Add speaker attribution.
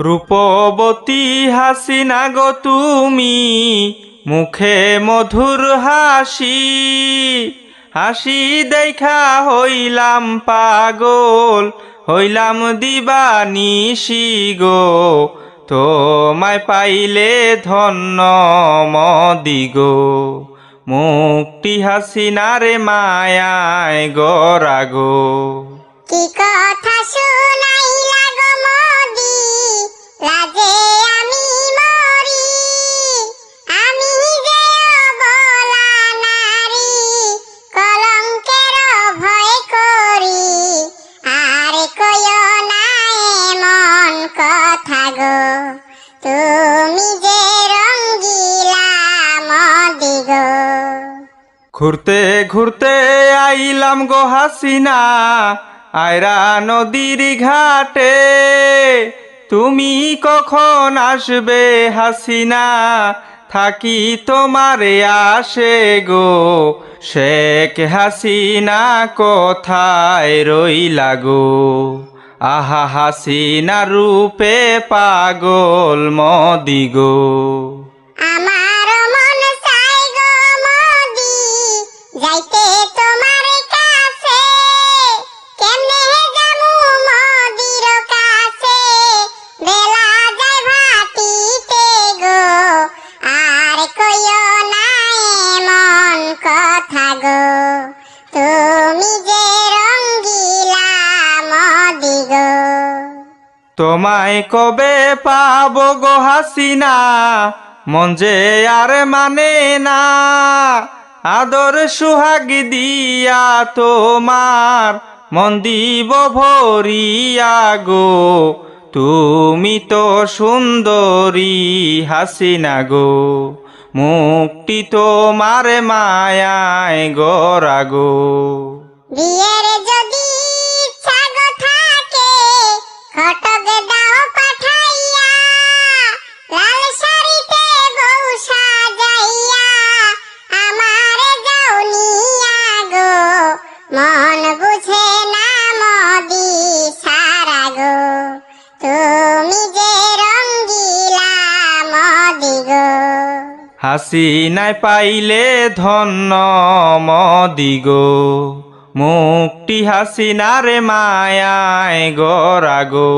Speaker 1: রূপবতী হাসিনা গো তুমি, মুখে মধুর হাসি হাসি দেখা হইলাম পাগল, হইলাম দিবানিশি গো। তোমায় পাইলে ধন্য মদি গো। মুক্তি হাসিনারে মায়ায় গরাগো
Speaker 2: কি কথা শুনাইলা গো মোদি? লাজে আমি মরি, আমি যে অবলা নারী, কলঙ্কের ভয় করি। আর কইও না এমন কথা গো।
Speaker 1: ঘুরতে ঘুরতে আইলাম গো হাসিনা আয়রা নদীর ঘাটে, তুমি কখন আসবে হাসিনা? থাকি তোমারে আসে গো, শেখ হাসিনা কোথায় রইলা গো? আহা হাসিনা রূপে পাগল মদি গো।
Speaker 2: আমার মন চাই গো মোদি, যাইতে
Speaker 1: তোমায় কবে পাব গো হাসিনা? মন যে আর মানে না। আদর সুহাগ দিয়া তোমার, মন দিব ভরিয়া গো। তুমি তো সুন্দরী হাসিনা গো। মুক্তি তোমার মায়ায় গরা গো।
Speaker 2: বিয়ের যদি মন বুঝে না মদি সারা গো। তুমি যে রঙ্গিলা মদি গো।
Speaker 1: হাসিনায় পাইলে ধন্য মদি গো। মুক্তি হাসিনারে মায়ায় গরা গো।